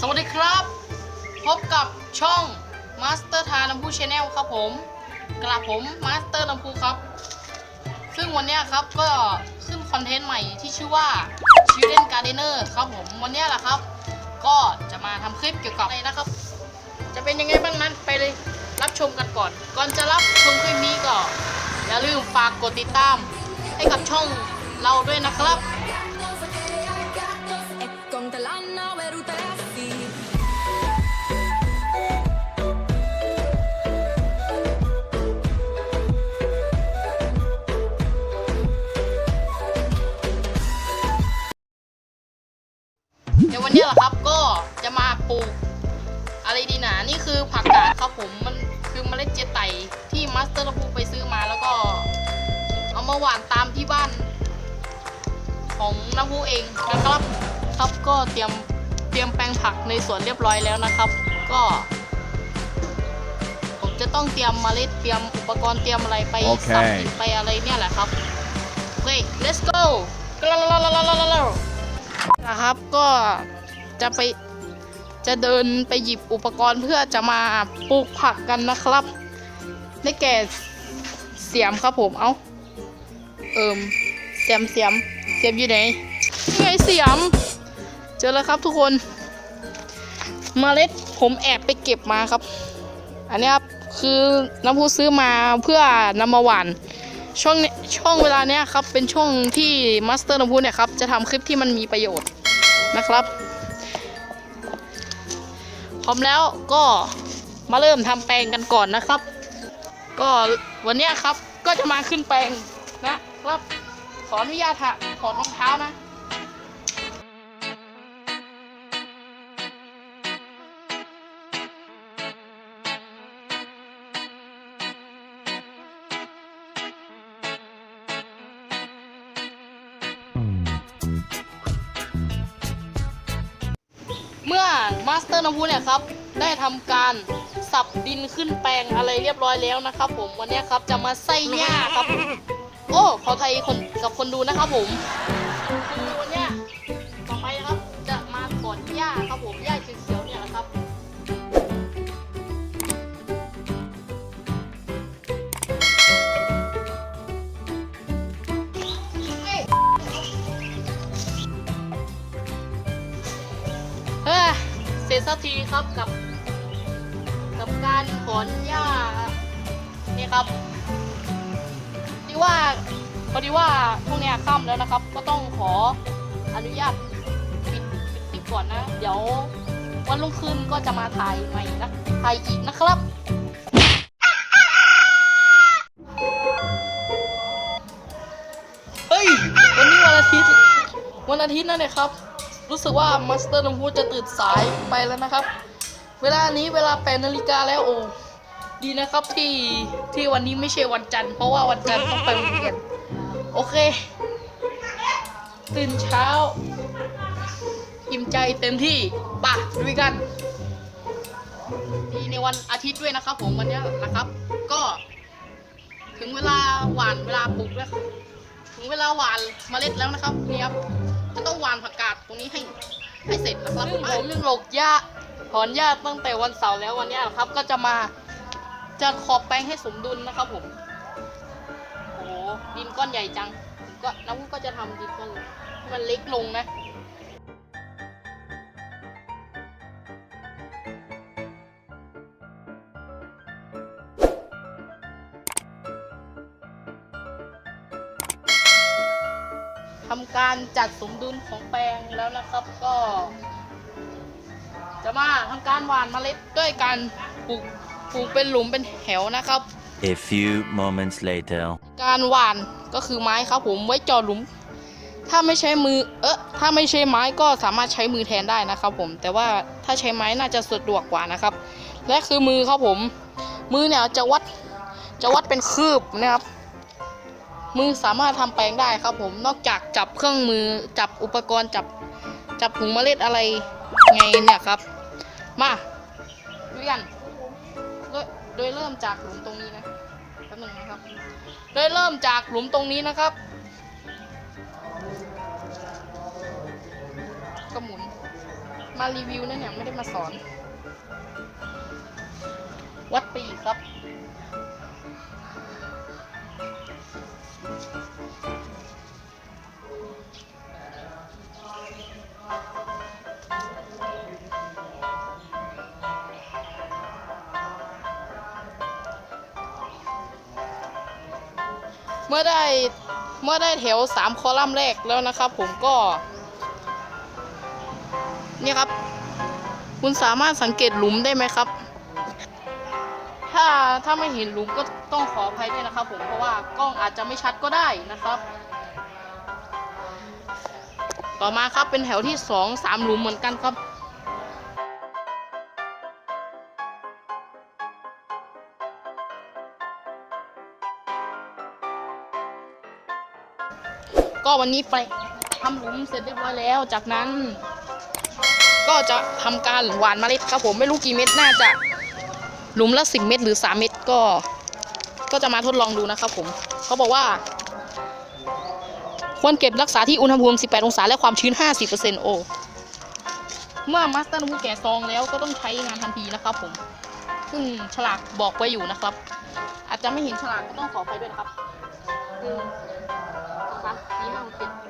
สวัสดีครับ พบกับช่อง Master ทาน้ำพูชแนลครับผมกระผม Master น้ำพูครับ ซึ่งวันนี้ครับก็ขึ้นคอนเทนต์ใหม่ที่ชื่อว่า Children Gardener ครับผมวันนี้แหละครับ ก็จะมาทำคลิปเกี่ยวกับอะไรนะครับ จะเป็นยังไงบ้างนั้นไปเลยรับชมกันก่อน ก่อนจะรับชมคลิปนี้ก็อย่าลืมฝากกดติดตามให้กับช่องเราด้วยนะครับ ในวันนี้แหละครับก็จะมาปลูกอะไรดีนะนี่คือผักกาดครับผมมันคือเมล็ดเจไตที่มาสเตอร์ลพูไปซื้อมาแล้วก็ เอามาหว่านตามที่บ้าน ของน้ำพูเองนะครับ ครับก็เตรียมเตรียมแปลงผักในสวนเรียบร้อยแล้วนะครับ ก็ ผมจะต้องเตรียมเมล็ดเตรียมอุปกรณ์เตรียมอะไรไปโอเคสับดินไปอะไรเนี่ยแหละครับโอเค let's go นะครับก็ จะไปจะเดินไปหยิบอุปกรณ์เพื่อจะมาปลูกผักกันนะครับได้แก่เสียมครับผมเอาเอิมเสียมเสียมเสียมอยู่ไหนนี่ไงเสียม เจอแล้วครับทุกคนเมล็ดผมแอบไปเก็บมาครับ อันนี้ครับคือน้ำพุซื้อมาเพื่อนำมาหวานช่วงช่วงเวลาเนี้ยครับเป็นช่วงที่มาสเตอร์น้ำพุเนี่ยครับจะทำคลิปที่มันมีประโยชน์นะครับ พร้อมแล้วก็มาเริ่มทำแปลงกันก่อนนะครับ ก็วันนี้ครับก็จะมาขึ้นแปลงนะครับ ขออนุญาตค่ะขอรองเท้านะ มาสเตอร์น้ำพุเนี่ยครับได้ทำการสับดินขึ้นแปลงอะไรเรียบร้อยแล้วนะครับ ผมวันนี้ครับจะมาใส่หญ้าครับ โอ้ขอไทยคนกับคนดูนะครับผม สักทีครับกับกับการถอนหญ้านี่ครับที่ว่าพอดีว่าพวกเนี้ยค่ำแล้วนะครับ ก็ต้องขออนุญาตปิดปิดคลิปก่อนนะ เดี๋ยววันรุ่งขึ้นก็จะมาถ่ายใหม่นะถ่ายอีกนะครับเฮ้ยวันนี้วันอาทิตย์วันอาทิตย์นั่นเลยครับ รู้สึกว่ามาสเตอร์น้ำพุจะตื่นสายไปแล้วนะครับ เวลานี้เวลาแปดนาฬิกาแล้วโอ้ดีนะครับที่ที่วันนี้ไม่ใช่วันจันทร์เพราะว่าวันจันทร์ต้องไปโรงเรียนโอเค ตื่นเช้าอิ่มใจเต็มที่ป่ะด้วยกันดีในวันอาทิตย์ด้วยนะครับ ผมวันนี้นะครับ ก็ ถึงเวลาหวานเวลาปลูกแล้วถึงเวลาหวานเมล็ดแล้วนะครับนี่ครับ ก็ต้องวานผักกาดตรงนี้ให้ให้เสร็จนะครับผมเรื่องหลกหญ้าถอนหญ้าตั้งแต่วันเสาร์แล้ววันนี้นะครับ ก็จะมาจะขอบแปลงให้สมดุลนะครับผมโอ้ดินก้อนใหญ่จังก็น้ำก็จะทำดินก้อนให้มันเล็กลงนะ ทำการจัดสมดุลของแปลงแล้วนะครับก็ จะมาทำการหว่านเมล็ดด้วยการปลูกปลูกเป็นหลุมเป็นแถวนะครับ A few moments later. การหว่านก็คือไม้ครับผมไว้เจาะหลุม ถ้าไม่ใช้มือเออถ้าไม่ใช้ไม้ก็สามารถใช้มือแทนได้นะครับผม แต่ว่าถ้าใช้ไม้น่าจะสะดวกกว่านะครับ และคือมือครับผม มือเนี่ยจะวัดจะวัดเป็นคืบนะครับ มือสามารถทำแปลงได้ครับผมนอกจากจับเครื่องมือจับอุปกรณ์จับจับถุงเมล็ดอะไรไงเนี่ยครับ มาดูกันโดยโดยเริ่มจากหลุมตรงนี้นะแป๊บหนึงนะครับ โดยเริ่มจากหลุมตรงนี้นะครับ ก็หมุนมารีวิวนั่นเนี่ยไม่ได้มาสอน วัดปีครับ เมื่อได้เมื่อได้แถวสามคอลัมน์แรกแล้วนะครับ ผมก็ นี่ครับ คุณสามารถสังเกตหลุมได้ไหมครับ ถ้าถ้าไม่เห็นหลุมก็ต้องขออภัยด้วยนะครับ ผมเพราะว่ากล้องอาจจะไม่ชัดก็ได้นะครับ ต่อมาครับเป็นแถวที่สองสามหลุมเหมือนกันครับ ก็วันนี้ไปทำหลุมเสร็จเรียบร้อยแล้ว จากนั้น ก็จะทำการหว่านเมล็ดครับผมไม่รู้กี่เม็ดน่าจะหลุมละสิบเม็ดหรือสามเม็ดก็ ก็จะมาทดลองดูนะครับผมเขาบอกว่า ควรเก็บรักษาที่อุณหภูมิ 18 องศาและความชื้น 50%โอเมื่อมาสเตอร์นูแกะซองแล้วก็ต้องใช้งานทันทีนะครับผม ซึ่งฉลากบอกไว้อยู่นะครับ อาจจะไม่เห็นฉลากก็ต้องขออภัยด้วยนะครับ หนึ่งส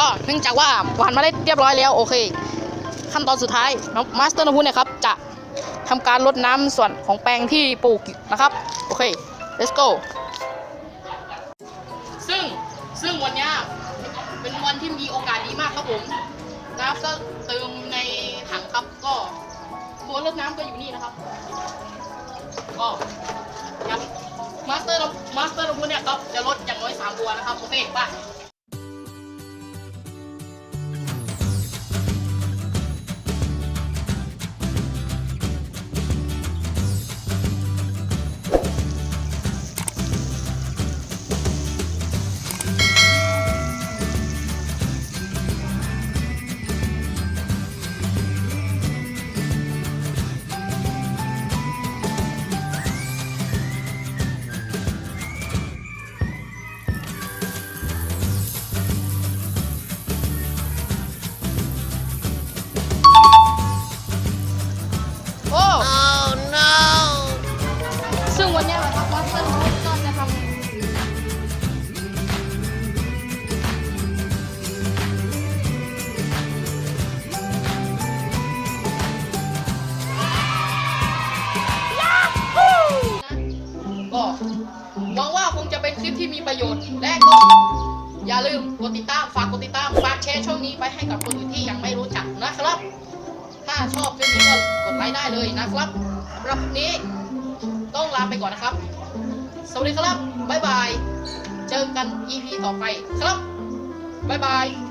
ก็เนื่องจากว่าหวานมาได้เรียบร้อยแล้วโอเค ขั้นตอนสุดท้ายน้องมาสเตอร์นพูเนี่ยครับจะทำการรดน้ำส่วนของแปลงที่ปลูกนะครับโอเค let's go ซึ่งซึ่งวันนี้เป็นวันที่มีโอกาสดีมากครับผมน้ำก็เติมในถังครับก็ตัวรดน้ำก็อยู่นี่นะครับ ก็ครับมาสเตอร์มาสเตอร์นพูเนี่ยครับจะลดอย่างน้อยสามตัวนะครับโอเคไปโประโยชน์และก็อย่าลืมกดติดตามฝากกดติดตามฝากแชร์ช่องนี้ไปให้กับคนอื่นที่ยังไม่รู้จักนะครับ ถ้าชอบคลิปนี้ก็กดไลค์ได้เลยนะครับสำหรับวันนี้ต้องลาไปก่อนนะครับ สวัสดีครับบ๊ายบาย เจอกัน EP ต่อไปครับบ๊ายบาย